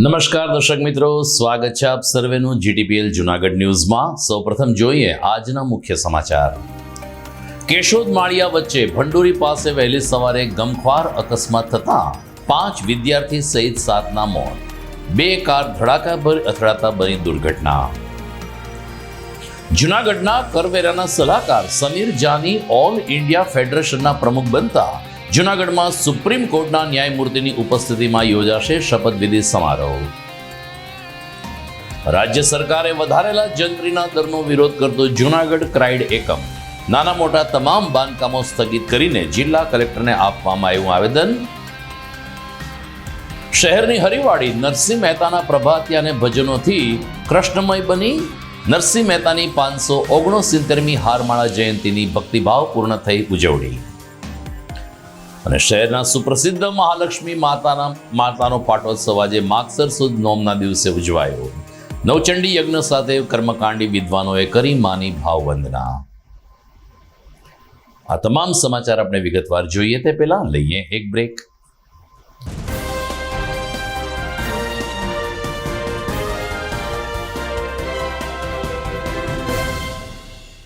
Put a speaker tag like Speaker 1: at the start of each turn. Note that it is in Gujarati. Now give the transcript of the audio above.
Speaker 1: નમસ્કાર દર્શક મિત્રો, સ્વાગત છે આપ સર્વેનું જીટીપીએલ જુનાગઢ ન્યૂઝમાં. સૌપ્રથમ જોઈએ આજના મુખ્ય સમાચાર. કેશોદ માળિયા વચ્ચે ભંડોરી પાસે વહેલી સવારે ગમખ્વાર અકસ્માત થતા પાંચ વિદ્યાર્થી સહિત સાતના મોત. બે કાર ધડાકાભર અથડાતા બની દુર્ઘટના. જુનાગઢના કરવેરાના સલાહકાર સમીર જાની ઓલ ઇન્ડિયા ફેડરેશનના પ્રમુખ બનતા જુનાગઢમાં સુપ્રીમ કોર્ટના ન્યાયમૂર્તિની ઉપસ્થિતિમાં યોજાશે શપથવિધિ સમારોહ. રાજ્ય સરકારે વધારેલા જંત્રીના દરનો વિરોધ કરતો જુનાગઢ ક્રાઇડ એકમ, નાના મોટા તમામ બાંધકામો સ્થગિત કરીને જિલ્લા કલેક્ટરને આપવામાં આવ્યું આવેદન. શહેરની હરિવાડી નરસિંહ મહેતાના પ્રભાતિયા અને ભજનોથી કૃષ્ણમય બની નરસિંહ મહેતાની પાંચસો ઓગણસિત્તેરમી હારમાળા જયંતિની ભક્તિભાવપૂર્ણ થઈ ઉજવણી. અને શહેરના સુપ્રસિદ્ધ મહાલક્ષ્મી માતાના માતાનો પાટોત્સવ આજે માગસર સુદ નોમના દિવસે ઉજવાયો. નવચંડી યજ્ઞ સાથે કર્મકાંડી વિદ્વાનોએ કરી માની ભાવવંદના. આ તમામ સમાચાર આપણે વિગતવાર જોઈએ તે પહેલાં લઈએ એક બ્રેક.